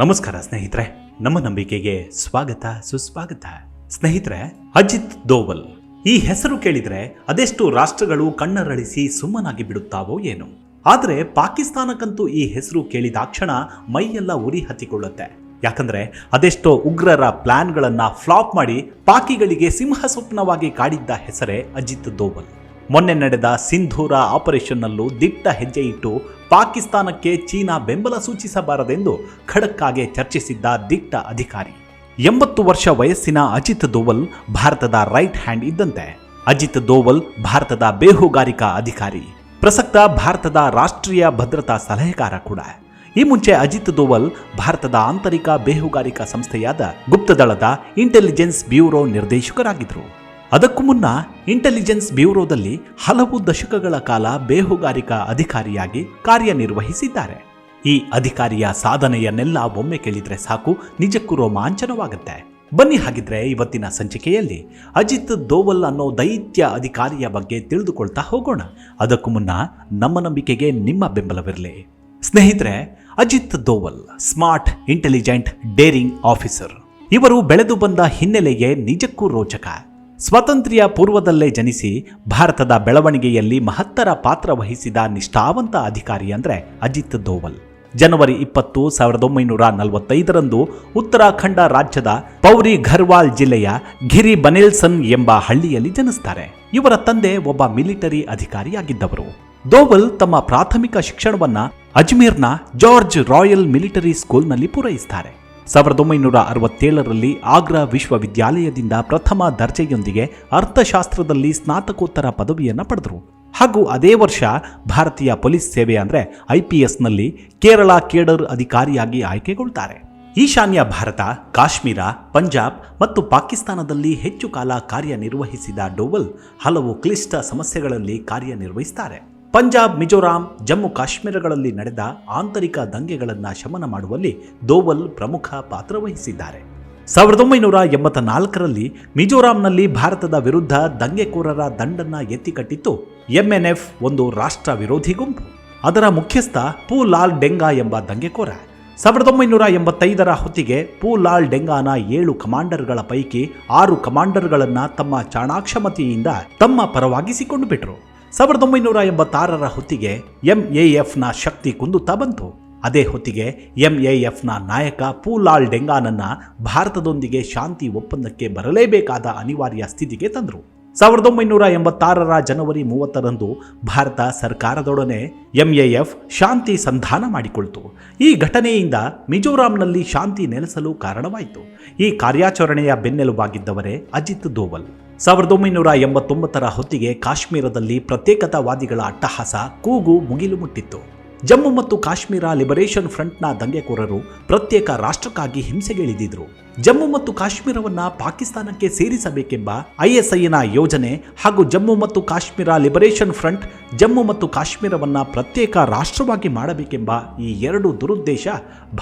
ನಮಸ್ಕಾರ ಸ್ನೇಹಿತರೆ, ನಮ್ಮ ನಂಬಿಕೆಗೆ ಸ್ವಾಗತ, ಸುಸ್ವಾಗತ. ಸ್ನೇಹಿತರೆ, ಅಜಿತ್ ದೋವಲ್, ಈ ಹೆಸರು ಕೇಳಿದ್ರೆ ಅದೆಷ್ಟು ರಾಷ್ಟ್ರಗಳು ಕಣ್ಣರಳಿಸಿ ಸುಮ್ಮನಾಗಿ ಬಿಡುತ್ತಾವೋ ಏನು. ಆದ್ರೆ ಪಾಕಿಸ್ತಾನಕ್ಕಂತೂ ಈ ಹೆಸರು ಕೇಳಿದಾಕ್ಷಣ ಮೈಯೆಲ್ಲ ಉರಿ ಹತ್ತಿಕೊಳ್ಳುತ್ತೆ. ಯಾಕಂದ್ರೆ ಅದೆಷ್ಟೋ ಉಗ್ರರ ಪ್ಲಾನ್ಗಳನ್ನ ಫ್ಲಾಪ್ ಮಾಡಿ ಪಾಕಿಗಳಿಗೆ ಸಿಂಹ ಸ್ವಪ್ನವಾಗಿ ಕಾಡಿದ್ದ ಹೆಸರೇ ಅಜಿತ್ ದೋವಲ್. ಮೊನ್ನೆ ನಡೆದ ಸಿಂಧೂರ ಆಪರೇಷನ್ನಲ್ಲೂ ದಿಟ್ಟ ಹೆಜ್ಜೆ ಇಟ್ಟು ಪಾಕಿಸ್ತಾನಕ್ಕೆ ಚೀನಾ ಬೆಂಬಲ ಸೂಚಿಸಬಾರದೆಂದು ಖಡಕ್ಕಾಗೆ ಚರ್ಚಿಸಿದ್ದ ದಿಟ್ಟ ಅಧಿಕಾರಿ. ಎಂಬತ್ತು ವರ್ಷ ವಯಸ್ಸಿನ ಅಜಿತ್ ದೋವಲ್ ಭಾರತದ ರೈಟ್ ಹ್ಯಾಂಡ್ ಇದ್ದಂತೆ. ಅಜಿತ್ ದೋವಲ್ ಭಾರತದ ಬೇಹುಗಾರಿಕಾ ಅಧಿಕಾರಿ. ಪ್ರಸಕ್ತ ಭಾರತದ ರಾಷ್ಟ್ರೀಯ ಭದ್ರತಾ ಸಲಹೆಗಾರ ಕೂಡ. ಈ ಮುಂಚೆ ಅಜಿತ್ ದೋವಲ್ ಭಾರತದ ಆಂತರಿಕ ಬೇಹುಗಾರಿಕಾ ಸಂಸ್ಥೆಯಾದ ಗುಪ್ತದಳದ ಇಂಟೆಲಿಜೆನ್ಸ್ ಬ್ಯೂರೋ ನಿರ್ದೇಶಕರಾಗಿದ್ದರು. ಅದಕ್ಕೂ ಮುನ್ನ ಇಂಟೆಲಿಜೆನ್ಸ್ ಬ್ಯೂರೋದಲ್ಲಿ ಹಲವು ದಶಕಗಳ ಕಾಲ ಬೇಹುಗಾರಿಕಾ ಅಧಿಕಾರಿಯಾಗಿ ಕಾರ್ಯನಿರ್ವಹಿಸಿದ್ದಾರೆ. ಈ ಅಧಿಕಾರಿಯ ಸಾಧನೆಯನ್ನೆಲ್ಲ ಒಮ್ಮೆ ಕೇಳಿದ್ರೆ ಸಾಕು, ನಿಜಕ್ಕೂ ರೋಮಾಂಚನವಾಗುತ್ತೆ. ಬನ್ನಿ ಹಾಗಿದ್ರೆ ಇವತ್ತಿನ ಸಂಚಿಕೆಯಲ್ಲಿ ಅಜಿತ್ ದೋವಲ್ ಅನ್ನೋ ದೈತ್ಯ ಅಧಿಕಾರಿಯ ಬಗ್ಗೆ ತಿಳಿದುಕೊಳ್ತಾ ಹೋಗೋಣ. ಅದಕ್ಕೂ ಮುನ್ನ ನಮ್ಮ ನಂಬಿಕೆಗೆ ನಿಮ್ಮ ಬೆಂಬಲವಿರಲಿ. ಸ್ನೇಹಿತರೆ, Ajit Doval, smart, intelligent, daring officer. ಇವರು ಬೆಳೆದು ಬಂದ ಹಿನ್ನೆಲೆಯೇ ನಿಜಕ್ಕೂ ರೋಚಕ. ಸ್ವಾತಂತ್ರ್ಯ ಪೂರ್ವದಲ್ಲೇ ಜನಿಸಿ ಭಾರತದ ಬೆಳವಣಿಗೆಯಲ್ಲಿ ಮಹತ್ತರ ಪಾತ್ರ ವಹಿಸಿದ ನಿಷ್ಠಾವಂತ ಅಧಿಕಾರಿ ಅಂದರೆ ಅಜಿತ್ ದೋವಲ್. ಜನವರಿ ಇಪ್ಪತ್ತು ಸಾವಿರದ ಒಂಬೈನೂರ ನಲವತ್ತೈದರಂದು ಉತ್ತರಾಖಂಡ ರಾಜ್ಯದ ಪೌರಿ ಘರ್ವಾಲ್ ಜಿಲ್ಲೆಯ ಗಿರಿ ಬನೇಲ್ಸನ್ ಎಂಬ ಹಳ್ಳಿಯಲ್ಲಿ ಜನಿಸ್ತಾರೆ. ಇವರ ತಂದೆ ಒಬ್ಬ ಮಿಲಿಟರಿ ಅಧಿಕಾರಿಯಾಗಿದ್ದವರು. ದೋವಲ್ ತಮ್ಮ ಪ್ರಾಥಮಿಕ ಶಿಕ್ಷಣವನ್ನ ಅಜ್ಮೀರ್ನ ಜಾರ್ಜ್ ರಾಯಲ್ ಮಿಲಿಟರಿ ಸ್ಕೂಲ್ನಲ್ಲಿ ಪೂರೈಸ್ತಾರೆ. ಸಾವಿರದ ಒಂಬೈನೂರ ಅರವತ್ತೇಳರಲ್ಲಿ ಆಗ್ರಾ ವಿಶ್ವವಿದ್ಯಾಲಯದಿಂದ ಪ್ರಥಮ ದರ್ಜೆಯೊಂದಿಗೆ ಅರ್ಥಶಾಸ್ತ್ರದಲ್ಲಿ ಸ್ನಾತಕೋತ್ತರ ಪದವಿಯನ್ನು ಪಡೆದರು. ಹಾಗೂ ಅದೇ ವರ್ಷ ಭಾರತೀಯ ಪೊಲೀಸ್ ಸೇವೆ ಅಂದರೆ ಐ ಪಿ ಎಸ್ನಲ್ಲಿ ಕೇರಳ ಕೇಡರ್ ಅಧಿಕಾರಿಯಾಗಿ ಆಯ್ಕೆಗೊಳ್ತಾರೆ. ಈಶಾನ್ಯ ಭಾರತ, ಕಾಶ್ಮೀರ, ಪಂಜಾಬ್ ಮತ್ತು ಪಾಕಿಸ್ತಾನದಲ್ಲಿ ಹೆಚ್ಚು ಕಾಲ ಕಾರ್ಯನಿರ್ವಹಿಸಿದ ಡೋವಲ್ ಹಲವು ಕ್ಲಿಷ್ಟ ಸಮಸ್ಯೆಗಳಲ್ಲಿ ಕಾರ್ಯನಿರ್ವಹಿಸ್ತಾರೆ. ಪಂಜಾಬ್, ಮಿಜೋರಾಂ, ಜಮ್ಮು, ಕಾಶ್ಮೀರಗಳಲ್ಲಿ ನಡೆದ ಆಂತರಿಕ ದಂಗೆಗಳನ್ನು ಶಮನ ಮಾಡುವಲ್ಲಿ ದೋವಲ್ ಪ್ರಮುಖ ಪಾತ್ರ ವಹಿಸಿದ್ದಾರೆ. ಸಾವಿರದ ಒಂಬೈನೂರ ಎಂಬತ್ತ ನಾಲ್ಕರಲ್ಲಿ ಮಿಜೋರಾಂನಲ್ಲಿ ಭಾರತದ ವಿರುದ್ಧ ದಂಗೆಕೋರರ ದಂಡನ್ನ ಎತ್ತಿಕಟ್ಟಿತ್ತು ಎಂಎನ್ಎಫ್ ಒಂದು ರಾಷ್ಟ್ರ ವಿರೋಧಿ ಗುಂಪು. ಅದರ ಮುಖ್ಯಸ್ಥ ಪೂ ಲಾಲ್ ಡೆಂಗಾ ಎಂಬ ದಂಗೆಕೋರ. ಸಾವಿರದ ಒಂಬೈನೂರ ಎಂಬತ್ತೈದರ ಹೊತ್ತಿಗೆ ಪೂ ಲಾಲ್ ಡೆಂಗಾನ ಏಳು ಕಮಾಂಡರ್ಗಳ ಪೈಕಿ ಆರು ಕಮಾಂಡರ್ಗಳನ್ನು ತಮ್ಮ ಚಾಣಾಕ್ಷಮತೆಯಿಂದ ತಮ್ಮ ಪರವಾಗಿಸಿಕೊಂಡು ಬಿಟ್ರು. ಸಾವಿರದ ಒಂಬೈನೂರ ಎಂಬತ್ತಾರರ ಹೊತ್ತಿಗೆ ಎಂಎಎಫ್ನ ಶಕ್ತಿ ಕುಂದುತ್ತಾ ಬಂತು. ಅದೇ ಹೊತ್ತಿಗೆ ಎಂಎಎಫ್ನ ನಾಯಕ ಪೂಲಾಲ್ ಡೆಂಗಾನನ್ನ ಭಾರತದೊಂದಿಗೆ ಶಾಂತಿ ಒಪ್ಪಂದಕ್ಕೆ ಬರಲೇಬೇಕಾದ ಅನಿವಾರ್ಯ ಸ್ಥಿತಿಗೆ ತಂದರು. ಸಾವಿರದ ಒಂಬೈನೂರ ಎಂಬತ್ತಾರರ ಜನವರಿ ಮೂವತ್ತರಂದು ಭಾರತ ಸರ್ಕಾರದೊಡನೆ ಎಂಎಎಫ್ ಶಾಂತಿ ಸಂಧಾನ ಮಾಡಿಕೊಳ್ತು. ಈ ಘಟನೆಯಿಂದ ಮಿಜೋರಾಂನಲ್ಲಿ ಶಾಂತಿ ನೆಲೆಸಲು ಕಾರಣವಾಯಿತು. ಈ ಕಾರ್ಯಾಚರಣೆಯ ಬೆನ್ನೆಲುಬಾಗಿದ್ದವರೇ ಅಜಿತ್ ದೋವಲ್. ಸಾವಿರದ ಒಂಬೈನೂರ ಎಂಬತ್ತೊಂಬತ್ತರ ಹೊತ್ತಿಗೆ ಕಾಶ್ಮೀರದಲ್ಲಿ ಪ್ರತ್ಯೇಕತಾವಾದಿಗಳ ಅಟ್ಟಹಾಸ ಕೂಗು ಮುಗಿಲು ಮುಟ್ಟಿತ್ತು ಜಮ್ಮು ಮತ್ತು ಕಾಶ್ಮೀರ ಲಿಬರೇಷನ್ ಫ್ರಂಟ್ನ ದಂಗೆಕೋರರು ಪ್ರತ್ಯೇಕ ರಾಷ್ಟ್ರಕ್ಕಾಗಿ ಹಿಂಸೆಗಿಳಿದಿದ್ರು. ಜಮ್ಮು ಮತ್ತು ಕಾಶ್ಮೀರವನ್ನು ಪಾಕಿಸ್ತಾನಕ್ಕೆ ಸೇರಿಸಬೇಕೆಂಬ ಐಎಸ್ಐನ ಯೋಜನೆ ಹಾಗೂ ಜಮ್ಮು ಮತ್ತು ಕಾಶ್ಮೀರ ಲಿಬರೇಷನ್ ಫ್ರಂಟ್ ಜಮ್ಮು ಮತ್ತು ಕಾಶ್ಮೀರವನ್ನು ಪ್ರತ್ಯೇಕ ರಾಷ್ಟ್ರವಾಗಿ ಮಾಡಬೇಕೆಂಬ ಈ ಎರಡು ದುರುದ್ದೇಶ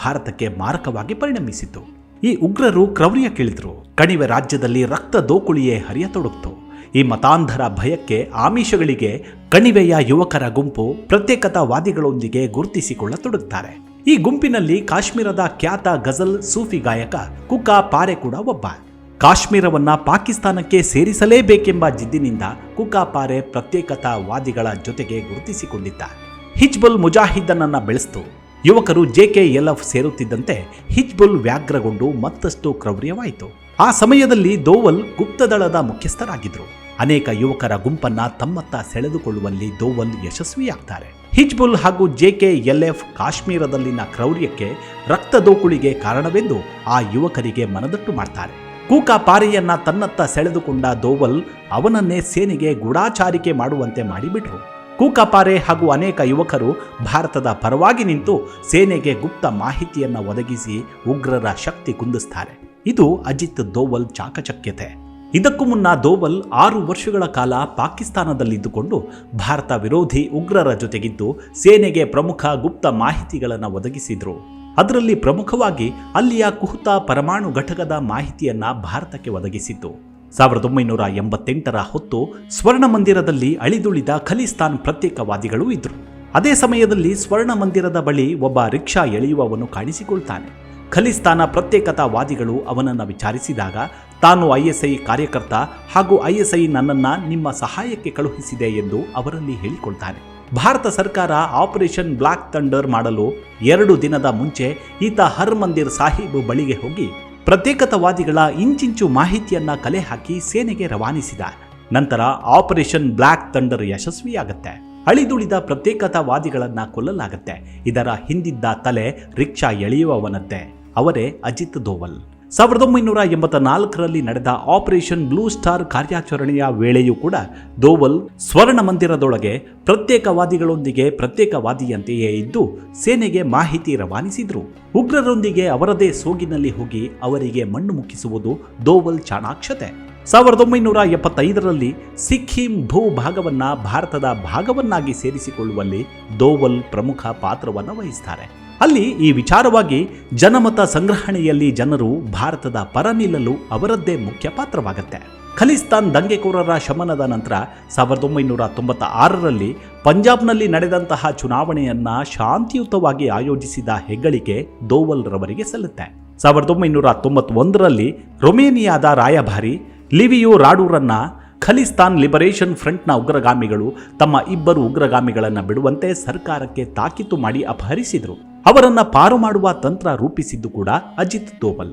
ಭಾರತಕ್ಕೆ ಮಾರಕವಾಗಿ ಪರಿಣಮಿಸಿತು ಈ ಉಗ್ರರು ಕ್ರೌರ್ಯ ಕೇಳಿದ್ರು. ಕಣಿವೆ ರಾಜ್ಯದಲ್ಲಿ ರಕ್ತ ದೋಕುಳಿಯೇ ಹರಿಯತೊಡಗಿತು ಈ ಮತಾಂಧರ ಭಯಕ್ಕೆ ಆಮಿಷಗಳಿಗೆ ಕಣಿವೆಯ ಯುವಕರ ಗುಂಪು ಪ್ರತ್ಯೇಕತಾವಾದಿಗಳೊಂದಿಗೆ ಗುರುತಿಸಿಕೊಳ್ಳತೊಡಗುತ್ತಾರೆ ಈ ಗುಂಪಿನಲ್ಲಿ ಕಾಶ್ಮೀರದ ಖ್ಯಾತ ಗಜಲ್ ಸೂಫಿ ಗಾಯಕ ಕುಕಾ ಪಾರೆ ಕೂಡ ಒಬ್ಬ. ಕಾಶ್ಮೀರವನ್ನ ಪಾಕಿಸ್ತಾನಕ್ಕೆ ಸೇರಿಸಲೇಬೇಕೆಂಬ ಜಿದ್ದಿನಿಂದ ಕುಕಾ ಪಾರೆ ಪ್ರತ್ಯೇಕತಾವಾದಿಗಳ ಜೊತೆಗೆ ಗುರುತಿಸಿಕೊಂಡಿದ್ದ. ಹಿಜ್ಬುಲ್ ಮುಜಾಹಿದನನ್ನ ಬೆಳೆಸ್ತು. ಯುವಕರು ಜೆಕೆಎಲ್ಎಫ್ ಸೇರುತ್ತಿದ್ದಂತೆ ಹಿಜ್ಬುಲ್ ವ್ಯಾಘ್ರಗೊಂಡು ಮತ್ತಷ್ಟು ಕ್ರೌರ್ಯವಾಯಿತು. ಆ ಸಮಯದಲ್ಲಿ ದೋವಲ್ ಗುಪ್ತದಳದ ಮುಖ್ಯಸ್ಥರಾಗಿದ್ದರು. ಅನೇಕ ಯುವಕರ ಗುಂಪನ್ನ ತಮ್ಮತ್ತ ಸೆಳೆದುಕೊಳ್ಳುವಲ್ಲಿ ದೋವಲ್ ಯಶಸ್ವಿಯಾಗ್ತಾರೆ. ಹಿಜ್ಬುಲ್ ಹಾಗೂ ಜೆಕೆಎಲ್ಎಫ್ ಕಾಶ್ಮೀರದಲ್ಲಿನ ಕ್ರೌರ್ಯಕ್ಕೆ ರಕ್ತ ದೋಕುಳಿಗೆ ಕಾರಣವೆಂದು ಆ ಯುವಕರಿಗೆ ಮನದಟ್ಟು ಮಾಡ್ತಾರೆ. ಕೂಕ ಪಾರಿಯನ್ನ ತನ್ನತ್ತ ಸೆಳೆದುಕೊಂಡ ದೋವಲ್ ಅವನನ್ನೇ ಸೇನೆಗೆ ಗೂಢಾಚಾರಿಕೆ ಮಾಡುವಂತೆ ಮಾಡಿಬಿಟ್ರು. ಕೂಕಾಪಾರೆ ಹಾಗೂ ಅನೇಕ ಯುವಕರು ಭಾರತದ ಪರವಾಗಿ ನಿಂತು ಸೇನೆಗೆ ಗುಪ್ತ ಮಾಹಿತಿಯನ್ನು ಒದಗಿಸಿ ಉಗ್ರರ ಶಕ್ತಿ ಕುಂದಿಸ್ತಾರೆ. ಇದು ಅಜಿತ್ ದೋವಲ್ ಚಾಕಚಕ್ಯತೆ. ಇದಕ್ಕೂ ಮುನ್ನ ದೋವಲ್ ಆರು ವರ್ಷಗಳ ಕಾಲ ಪಾಕಿಸ್ತಾನದಲ್ಲಿದ್ದುಕೊಂಡು ಭಾರತ ವಿರೋಧಿ ಉಗ್ರರ ಜೊತೆಗಿದ್ದು ಸೇನೆಗೆ ಪ್ರಮುಖ ಗುಪ್ತ ಮಾಹಿತಿಗಳನ್ನು ಒದಗಿಸಿದ್ರು. ಅದರಲ್ಲಿ ಪ್ರಮುಖವಾಗಿ ಅಲ್ಲಿಯ ಕುಹುತ ಪರಮಾಣು ಘಟಕದ ಮಾಹಿತಿಯನ್ನ ಭಾರತಕ್ಕೆ ಒದಗಿಸಿತ್ತು. ಸಾವಿರದ ಒಂಬೈನೂರ ಎಂಬತ್ತೆಂಟರ ಹೊತ್ತು ಸ್ವರ್ಣ ಮಂದಿರದಲ್ಲಿ ಅಳಿದುಳಿದ ಖಲಿಸ್ತಾನ್ ಪ್ರತ್ಯೇಕವಾದಿಗಳು ಇದ್ರು. ಅದೇ ಸಮಯದಲ್ಲಿ ಸ್ವರ್ಣ ಮಂದಿರದ ಬಳಿ ಒಬ್ಬ ರಿಕ್ಷಾ ಎಳೆಯುವವನು ಕಾಣಿಸಿಕೊಳ್ತಾನೆ. ಖಲಿಸ್ತಾನ ಪ್ರತ್ಯೇಕತಾವಾದಿಗಳು ಅವನನ್ನು ವಿಚಾರಿಸಿದಾಗ, ತಾನು ಐಎಸ್ಐ ಕಾರ್ಯಕರ್ತ ಹಾಗೂ ಐಎಸ್ಐ ನನ್ನನ್ನು ನಿಮ್ಮ ಸಹಾಯಕ್ಕೆ ಕಳುಹಿಸಿದೆ ಎಂದು ಅವರಲ್ಲಿ ಹೇಳಿಕೊಳ್ತಾನೆ. ಭಾರತ ಸರ್ಕಾರ ಆಪರೇಷನ್ ಬ್ಲಾಕ್ ಥಂಡರ್ ಮಾಡಲು ಎರಡು ದಿನದ ಮುಂಚೆ ಈತ ಹರ್ ಮಂದಿರ್ ಸಾಹಿಬ್ ಬಳಿಗೆ ಹೋಗಿ ಪ್ರತ್ಯೇಕತಾವಾದಿಗಳ ಇಂಚಿಂಚು ಮಾಹಿತಿಯನ್ನ ಕಲೆ ಹಾಕಿ ಸೇನೆಗೆ ರವಾನಿಸಿದ. ನಂತರ ಆಪರೇಷನ್ ಬ್ಲಾಕ್ ತಂಡರ್ ಯಶಸ್ವಿಯಾಗತ್ತೆ. ಅಳಿದುಳಿದ ಪ್ರತ್ಯೇಕತಾವಾದಿಗಳನ್ನ ಕೊಲ್ಲಲಾಗತ್ತೆ. ಇದರ ಹಿಂದಿದ್ದ ತಲೆ ರಿಕ್ಷಾ ಎಳೆಯುವವನದ್ದೇ. ಅವರೇ ಅಜಿತ್ ದೋವಲ್. ಸಾವಿರದ ಒಂಬೈನೂರ ಎಂಬತ್ತ ನಾಲ್ಕರಲ್ಲಿ ನಡೆದ ಆಪರೇಷನ್ ಬ್ಲೂ ಸ್ಟಾರ್ ಕಾರ್ಯಾಚರಣೆಯ ವೇಳೆಯೂ ಕೂಡ ದೋವಲ್ ಸ್ವರ್ಣ ಮಂದಿರದೊಳಗೆ ಪ್ರತ್ಯೇಕವಾದಿಗಳೊಂದಿಗೆ ಪ್ರತ್ಯೇಕವಾದಿಯಂತೆಯೇ ಇದ್ದು ಸೇನೆಗೆ ಮಾಹಿತಿ ರವಾನಿಸಿದ್ರು. ಉಗ್ರರೊಂದಿಗೆ ಅವರದೇ ಸೋಗಿನಲ್ಲಿ ಹೋಗಿ ಅವರಿಗೆ ಮಣ್ಣು ಮುಕ್ಕಿಸುವುದು ದೋವಲ್ ಚಾಣಾಕ್ಷತೆ. ಸಾವಿರದ ಒಂಬೈನೂರ ಎಪ್ಪತ್ತೈದರಲ್ಲಿ ಸಿಕ್ಕಿಂ ಭೂಭಾಗವನ್ನ ಭಾರತದ ಭಾಗವನ್ನಾಗಿ ಸೇರಿಸಿಕೊಳ್ಳುವಲ್ಲಿ ದೋವಲ್ ಪ್ರಮುಖ ಪಾತ್ರವನ್ನು ವಹಿಸ್ತಾರೆ. ಅಲ್ಲಿ ಈ ವಿಚಾರವಾಗಿ ಜನಮತ ಸಂಗ್ರಹಣೆಯಲ್ಲಿ ಜನರು ಭಾರತದ ಪರ ನಿಲ್ಲಲು ಅವರದ್ದೇ ಮುಖ್ಯ ಪಾತ್ರವಾಗುತ್ತೆ. ಖಲಿಸ್ತಾನ್ ದಂಗೆಕೋರರ ಶಮನದ ನಂತರ ಸಾವಿರದ ಒಂಬೈನೂರ ತೊಂಬತ್ತ ಆರರಲ್ಲಿ ಪಂಜಾಬ್ನಲ್ಲಿ ನಡೆದಂತಹ ಚುನಾವಣೆಯನ್ನ ಶಾಂತಿಯುತವಾಗಿ ಆಯೋಜಿಸಿದ ಹೆಗ್ಗಳಿಕೆ ದೋವಲ್ ರವರಿಗೆ ಸಲ್ಲುತ್ತೆ. ಸಾವಿರದ ಒಂಬೈನೂರ ತೊಂಬತ್ತೊಂದರಲ್ಲಿ ರೊಮೇನಿಯಾದ ರಾಯಭಾರಿ ಲಿವಿಯೋ ರಾಡೂರನ್ನ ಖಲಿಸ್ತಾನ್ ಲಿಬರೇಷನ್ ಫ್ರಂಟ್ನ ಉಗ್ರಗಾಮಿಗಳು ತಮ್ಮ ಇಬ್ಬರು ಉಗ್ರಗಾಮಿಗಳನ್ನು ಬಿಡುವಂತೆ ಸರ್ಕಾರಕ್ಕೆ ತಾಕೀತು ಮಾಡಿ ಅಪಹರಿಸಿದರು. ಅವರನ್ನ ಪಾರು ಮಾಡುವ ತಂತ್ರ ರೂಪಿಸಿದ್ದು ಕೂಡ ಅಜಿತ್ ದೋವಲ್.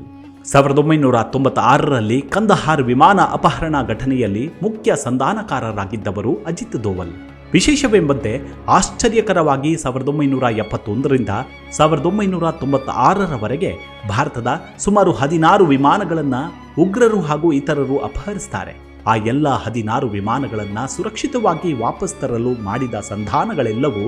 ಸಾವಿರದ ಒಂಬೈನೂರ ತೊಂಬತ್ತ ಆರರಲ್ಲಿ ಕಂದಹಾರ್ ವಿಮಾನ ಅಪಹರಣ ಘಟನೆಯಲ್ಲಿ ಮುಖ್ಯ ಸಂಧಾನಕಾರರಾಗಿದ್ದವರು ಅಜಿತ್ ದೋವಲ್. ವಿಶೇಷವೆಂಬಂತೆ ಆಶ್ಚರ್ಯಕರವಾಗಿ ಸಾವಿರದ ಒಂಬೈನೂರ ಎಪ್ಪತ್ತೊಂದರಿಂದ ಸಾವಿರದ ಒಂಬೈನೂರ ತೊಂಬತ್ತ ಆರರವರೆಗೆ ಭಾರತದ ಸುಮಾರು ಹದಿನಾರು ವಿಮಾನಗಳನ್ನು ಉಗ್ರರು ಹಾಗೂ ಇತರರು ಅಪಹರಿಸ್ತಾರೆ. ಆ ಎಲ್ಲ ಹದಿನಾರು ವಿಮಾನಗಳನ್ನು ಸುರಕ್ಷಿತವಾಗಿ ವಾಪಸ್ ತರಲು ಮಾಡಿದ ಸಂಧಾನಗಳೆಲ್ಲವೂ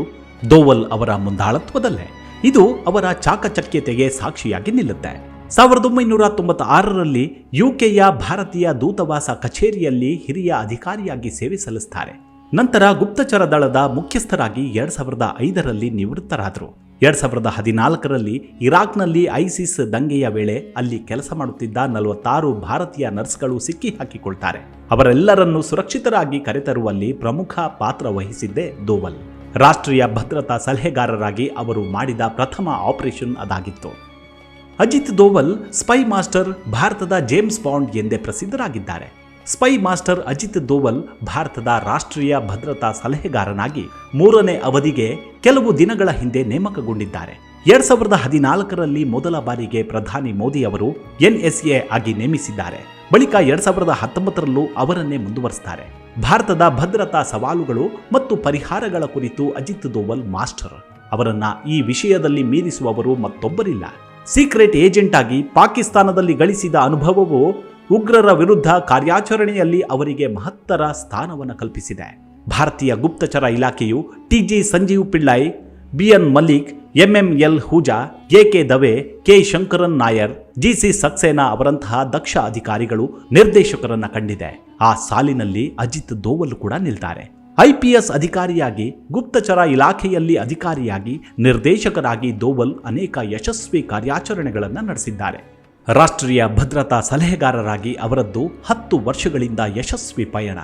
ದೋವಲ್ ಅವರ ಮುಂದಾಳತ್ವದಲ್ಲೇ. ಇದು ಅವರ ಚಾಕಚಕ್ಯತೆಗೆ ಸಾಕ್ಷಿಯಾಗಿ ನಿಲ್ಲುತ್ತೆ. ಸಾವಿರದ ಒಂಬೈನೂರ ತೊಂಬತ್ತ ಆರರಲ್ಲಿ ಯುಕೆಯ ಭಾರತೀಯ ದೂತವಾಸ ಕಚೇರಿಯಲ್ಲಿ ಹಿರಿಯ ಅಧಿಕಾರಿಯಾಗಿ ಸೇವೆ ಸಲ್ಲಿಸ್ತಾರೆ. ನಂತರ ಗುಪ್ತಚರ ದಳದ ಮುಖ್ಯಸ್ಥರಾಗಿ ಎರಡ್ ಸಾವಿರದ ಐದರಲ್ಲಿ ನಿವೃತ್ತರಾದರು. ಎರಡ್ ಸಾವಿರದ ಹದಿನಾಲ್ಕರಲ್ಲಿ ಇರಾಕ್ನಲ್ಲಿ ಐಸಿಸ್ ದಂಗೆಯ ವೇಳೆ ಅಲ್ಲಿ ಕೆಲಸ ಮಾಡುತ್ತಿದ್ದ ನಲವತ್ತಾರು ಭಾರತೀಯ ನರ್ಸ್ಗಳು ಸಿಕ್ಕಿ ಹಾಕಿಕೊಳ್ತಾರೆ ಅವರೆಲ್ಲರನ್ನು ಸುರಕ್ಷಿತರಾಗಿ ಕರೆತರುವಲ್ಲಿ ಪ್ರಮುಖ ಪಾತ್ರ ವಹಿಸಿದ್ದೇ ದೋವಲ್. ರಾಷ್ಟ್ರೀಯ ಭದ್ರತಾ ಸಲಹೆಗಾರರಾಗಿ ಅವರು ಮಾಡಿದ ಪ್ರಥಮ ಆಪರೇಷನ್ ಅದಾಗಿತ್ತು. ಅಜಿತ್ ದೋವಲ್, ಸ್ಪೈ ಮಾಸ್ಟರ್ ಭಾರತದ ಜೇಮ್ಸ್ ಬಾಂಡ್ ಎಂದೇ ಪ್ರಸಿದ್ಧರಾಗಿದ್ದಾರೆ. ಸ್ಪೈ ಮಾಸ್ಟರ್ ಅಜಿತ್ ದೋವಲ್ ಭಾರತದ ರಾಷ್ಟ್ರೀಯ ಭದ್ರತಾ ಸಲಹೆಗಾರನಾಗಿ ಮೂರನೇ ಅವಧಿಗೆ ಕೆಲವು ದಿನಗಳ ಹಿಂದೆ ನೇಮಕಗೊಂಡಿದ್ದಾರೆ. ಎರಡ್ ಸಾವಿರದ ಹದಿನಾಲ್ಕರಲ್ಲಿ ಮೊದಲ ಬಾರಿಗೆ ಪ್ರಧಾನಿ ಮೋದಿ ಅವರು ಎನ್ಎಸ್ಎ ಆಗಿ ನೇಮಿಸಿದ್ದಾರೆ. ಬಳಿಕ ಎರಡ್ ಸಾವಿರದ ಹತ್ತೊಂಬತ್ತರಲ್ಲೂ ಅವರನ್ನೇ ಮುಂದುವರಿಸ್ತಾರೆ. ಭಾರತದ ಭದ್ರತಾ ಸವಾಲುಗಳು ಮತ್ತು ಪರಿಹಾರಗಳ ಕುರಿತು ಅಜಿತ್ ದೋವಲ್ ಮಾಸ್ಟರ್. ಅವರನ್ನ ಈ ವಿಷಯದಲ್ಲಿ ಮೀರಿಸುವವರು ಮತ್ತೊಬ್ಬರಿಲ್ಲ. ಸೀಕ್ರೆಟ್ ಏಜೆಂಟ್ ಆಗಿ ಪಾಕಿಸ್ತಾನದಲ್ಲಿ ಗಳಿಸಿದ ಅನುಭವವು ಉಗ್ರರ ವಿರುದ್ಧ ಕಾರ್ಯಾಚರಣೆಯಲ್ಲಿ ಅವರಿಗೆ ಮಹತ್ತರ ಸ್ಥಾನವನ್ನು ಕಲ್ಪಿಸಿದೆ. ಭಾರತೀಯ ಗುಪ್ತಚರ ಇಲಾಖೆಯು TG Sanjeev Pillai BN Mallik MML Hooja AK Dave, K Sankaran Nair GC Saxena ಅವರಂತಹ ದಕ್ಷ ಅಧಿಕಾರಿಗಳು ನಿರ್ದೇಶಕರನ್ನ ಕಂಡಿದೆ. ಆ ಸಾಲಿನಲ್ಲಿ ಅಜಿತ್ ದೋವಲ್ ಕೂಡ ನಿಲ್ತಾರೆ. ಐಪಿಎಸ್ ಅಧಿಕಾರಿಯಾಗಿ, ಗುಪ್ತಚರ ಇಲಾಖೆಯಲ್ಲಿ ಅಧಿಕಾರಿಯಾಗಿ ನಿರ್ದೇಶಕರಾಗಿ ದೋವಲ್ ಅನೇಕ ಯಶಸ್ವಿ ಕಾರ್ಯಾಚರಣೆಗಳನ್ನು ನಡೆಸಿದ್ದಾರೆ. ರಾಷ್ಟ್ರೀಯ ಭದ್ರತಾ ಸಲಹೆಗಾರರಾಗಿ ಅವರದ್ದು ಹತ್ತು ವರ್ಷಗಳಿಂದ ಯಶಸ್ವಿ ಪಯಣ.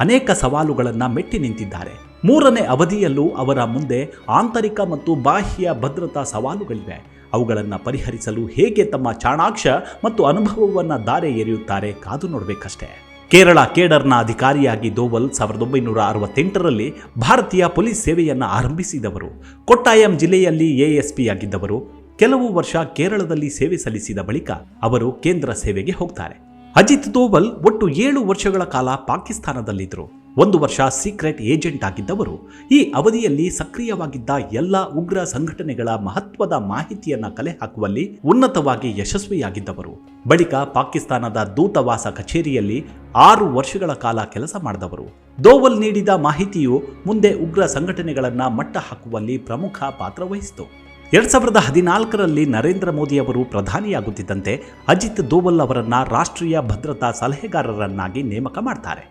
ಅನೇಕ ಸವಾಲುಗಳನ್ನು ಮೆಟ್ಟಿ ನಿಂತಿದ್ದಾರೆ. ಮೂರನೇ ಅವಧಿಯಲ್ಲೂ ಅವರ ಮುಂದೆ ಆಂತರಿಕ ಮತ್ತು ಬಾಹ್ಯ ಭದ್ರತಾ ಸವಾಲುಗಳಿವೆ. ಅವುಗಳನ್ನು ಪರಿಹರಿಸಲು ಹೇಗೆ ತಮ್ಮ ಚಾಣಾಕ್ಷ ಮತ್ತು ಅನುಭವವನ್ನು ದಾರೆ ಎರೆಯುತ್ತಾರೆ ಕಾದು ನೋಡಬೇಕಷ್ಟೇ. ಕೇರಳ ಕೇಡರ್ನ ಅಧಿಕಾರಿಯಾಗಿ ದೋವಲ್ ಸಾವಿರದ ಒಂಬೈನೂರ ಅರವತ್ತೆಂಟರಲ್ಲಿ ಭಾರತೀಯ ಪೊಲೀಸ್ ಸೇವೆಯನ್ನು ಆರಂಭಿಸಿದವರು. ಕೊಟ್ಟಾಯಂ ಜಿಲ್ಲೆಯಲ್ಲಿ ಎಎಸ್ಪಿ ಆಗಿದ್ದವರು. ಕೆಲವು ವರ್ಷ ಕೇರಳದಲ್ಲಿ ಸೇವೆ ಸಲ್ಲಿಸಿದ ಬಳಿಕ ಅವರು ಕೇಂದ್ರ ಸೇವೆಗೆ ಹೋಗ್ತಾರೆ. ಅಜಿತ್ ದೋವಲ್ ಒಟ್ಟು ಏಳು ವರ್ಷಗಳ ಕಾಲ ಪಾಕಿಸ್ತಾನದಲ್ಲಿದ್ದರು. ಒಂದು ವರ್ಷ ಸೀಕ್ರೆಟ್ ಏಜೆಂಟ್ ಆಗಿದ್ದವರು ಈ ಅವಧಿಯಲ್ಲಿ ಸಕ್ರಿಯವಾಗಿದ್ದ ಎಲ್ಲ ಉಗ್ರ ಸಂಘಟನೆಗಳ ಮಹತ್ವದ ಮಾಹಿತಿಯನ್ನು ಕಲೆ ಹಾಕುವಲ್ಲಿ ಉನ್ನತವಾಗಿ ಯಶಸ್ವಿಯಾಗಿದ್ದವರು. ಬಳಿಕ ಪಾಕಿಸ್ತಾನದ ದೂತವಾಸ ಕಚೇರಿಯಲ್ಲಿ ಆರು ವರ್ಷಗಳ ಕಾಲ ಕೆಲಸ ಮಾಡಿದವರು. ದೋವಲ್ ನೀಡಿದ ಮಾಹಿತಿಯು ಮುಂದೆ ಉಗ್ರ ಸಂಘಟನೆಗಳನ್ನು ಮಟ್ಟ ಹಾಕುವಲ್ಲಿ ಪ್ರಮುಖ ಪಾತ್ರ ವಹಿಸಿತು. ಎರಡ್ ಸಾವಿರದ ಹದಿನಾಲ್ಕರಲ್ಲಿ ನರೇಂದ್ರ ಮೋದಿ ಅವರು ಪ್ರಧಾನಿಯಾಗುತ್ತಿದ್ದಂತೆ ಅಜಿತ್ ದೋವಲ್ ಅವರನ್ನು ರಾಷ್ಟ್ರೀಯ ಭದ್ರತಾ ಸಲಹೆಗಾರರನ್ನಾಗಿ ನೇಮಕ ಮಾಡ್ತಾರೆ.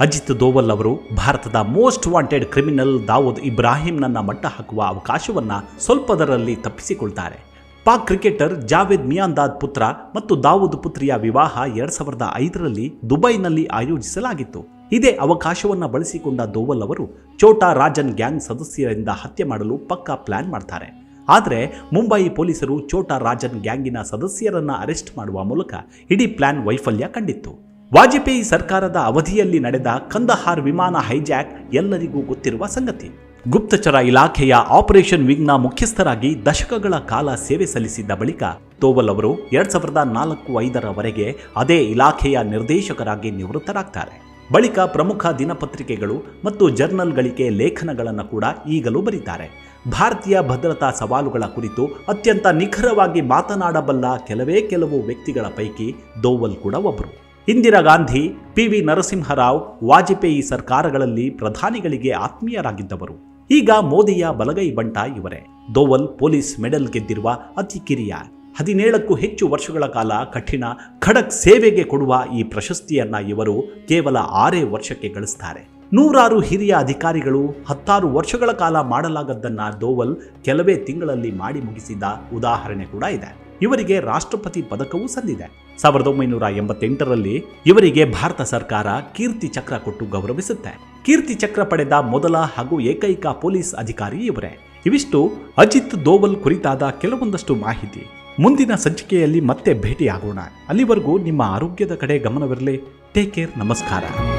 ಅಜಿತ್ ದೋವಲ್ ಅವರು ಭಾರತದ ಮೋಸ್ಟ್ ವಾಂಟೆಡ್ ಕ್ರಿಮಿನಲ್ ದಾವೂದ್ ಇಬ್ರಾಹಿಂನನ್ನ ಮಟ್ಟ ಹಾಕುವ ಅವಕಾಶವನ್ನ ಸ್ವಲ್ಪದರಲ್ಲಿ ತಪ್ಪಿಸಿಕೊಳ್ತಾರೆ. ಪಾಕ್ ಕ್ರಿಕೆಟರ್ ಜಾವೇದ್ ಮಿಯಾಂದಾದ್ ಪುತ್ರ ಮತ್ತು ದಾವೂದ್ ಪುತ್ರಿಯ ವಿವಾಹ ಎರಡ್ ಸಾವಿರದ ಐದರಲ್ಲಿ ದುಬೈನಲ್ಲಿ ಆಯೋಜಿಸಲಾಗಿತ್ತು. ಇದೇ ಅವಕಾಶವನ್ನ ಬಳಸಿಕೊಂಡ ದೋವಲ್ ಅವರು ಚೋಟಾ ರಾಜನ್ ಗ್ಯಾಂಗ್ ಸದಸ್ಯರಿಂದ ಹತ್ಯೆ ಮಾಡಲು ಪಕ್ಕಾ ಪ್ಲಾನ್ ಮಾಡ್ತಾರೆ. ಆದರೆ ಮುಂಬೈ ಪೊಲೀಸರು ಚೋಟಾ ರಾಜನ್ ಗ್ಯಾಂಗಿನ ಸದಸ್ಯರನ್ನ ಅರೆಸ್ಟ್ ಮಾಡುವ ಮೂಲಕ ಇಡೀ ಪ್ಲಾನ್ ವೈಫಲ್ಯ ಕಂಡಿತ್ತು. ವಾಜಪೇಯಿ ಸರ್ಕಾರದ ಅವಧಿಯಲ್ಲಿ ನಡೆದ ಕಂದಹಾರ್ ವಿಮಾನ ಹೈಜಾಕ್ ಎಲ್ಲರಿಗೂ ಗೊತ್ತಿರುವ ಸಂಗತಿ. ಗುಪ್ತಚರ ಇಲಾಖೆಯ ಆಪರೇಷನ್ ವಿಂಗ್ನ ಮುಖ್ಯಸ್ಥರಾಗಿ ದಶಕಗಳ ಕಾಲ ಸೇವೆ ಸಲ್ಲಿಸಿದ್ದ ಬಳಿಕ ತೋವಲ್ ಅವರು ಎರಡ್ ಸಾವಿರದ ನಾಲ್ಕು ಐದರವರೆಗೆ ಅದೇ ಇಲಾಖೆಯ ನಿರ್ದೇಶಕರಾಗಿ ನಿವೃತ್ತರಾಗ್ತಾರೆ. ಬಳಿಕ ಪ್ರಮುಖ ದಿನಪತ್ರಿಕೆಗಳು ಮತ್ತು ಜರ್ನಲ್ಗಳಿಗೆ ಲೇಖನಗಳನ್ನು ಕೂಡ ಈಗಲೂ ಬರೀತಾರೆ. ಭಾರತೀಯ ಭದ್ರತಾ ಸವಾಲುಗಳ ಕುರಿತು ಅತ್ಯಂತ ನಿಖರವಾಗಿ ಮಾತನಾಡಬಲ್ಲ ಕೆಲವೇ ಕೆಲವು ವ್ಯಕ್ತಿಗಳ ಪೈಕಿ ದೋವಲ್ ಕೂಡ ಒಬ್ಬರು ಇಂದಿರಾ ಗಾಂಧಿ, ಪಿ ವಿ ನರಸಿಂಹರಾವ್, ವಾಜಪೇಯಿ ಸರ್ಕಾರಗಳಲ್ಲಿ ಪ್ರಧಾನಿಗಳಿಗೆ ಆತ್ಮೀಯರಾಗಿದ್ದವರು. ಈಗ ಮೋದಿಯ ಬಲಗೈ ಬಂಟ ಇವರೇ. ದೋವಲ್ ಪೊಲೀಸ್ ಮೆಡಲ್ ಗೆದ್ದಿರುವ ಅತಿ ಕಿರಿಯ, ಹದಿನೇಳಕ್ಕೂ ಹೆಚ್ಚು ವರ್ಷಗಳ ಕಾಲ ಕಠಿಣ, ಖಡಕ್ ಸೇವೆಗೆ ಕೊಡುವ ಈ ಪ್ರಶಸ್ತಿಯನ್ನ ಇವರು ಕೇವಲ ಆರೇ ವರ್ಷಕ್ಕೆ ಗಳಿಸ್ತಾರೆ. ನೂರಾರು ಹಿರಿಯ ಅಧಿಕಾರಿಗಳು ಹತ್ತಾರು ವರ್ಷಗಳ ಕಾಲ ಮಾಡಲಾಗದ್ದನ್ನ ದೋವಲ್ ಕೆಲವೇ ತಿಂಗಳಲ್ಲಿ ಮಾಡಿ ಮುಗಿಸಿದ ಉದಾಹರಣೆ ಕೂಡ ಇದೆ. ಇವರಿಗೆ ರಾಷ್ಟ್ರಪತಿ ಪದಕವೂ ಸಂದಿದೆ. ಸಾವಿರದ ಒಂಬೈನೂರ ಎಂಬತ್ತೆಂಟರಲ್ಲಿ ಇವರಿಗೆ ಭಾರತ ಸರ್ಕಾರ ಕೀರ್ತಿ ಚಕ್ರ ಕೊಟ್ಟು ಗೌರವಿಸುತ್ತೆ. ಕೀರ್ತಿ ಚಕ್ರ ಪಡೆದ ಮೊದಲ ಹಾಗೂ ಏಕೈಕ ಪೊಲೀಸ್ ಅಧಿಕಾರಿ ಇವರೇ. ಇವಿಷ್ಟು ಅಜಿತ್ ದೋವಲ್ ಕುರಿತಾದ ಕೆಲವೊಂದಷ್ಟು ಮಾಹಿತಿ. ಮುಂದಿನ ಸಂಚಿಕೆಯಲ್ಲಿ ಮತ್ತೆ ಭೇಟಿಯಾಗೋಣ. ಅಲ್ಲಿವರೆಗೂ ನಿಮ್ಮ ಆರೋಗ್ಯದ ಕಡೆ ಗಮನವಿರಲಿ. Take care. ನಮಸ್ಕಾರ.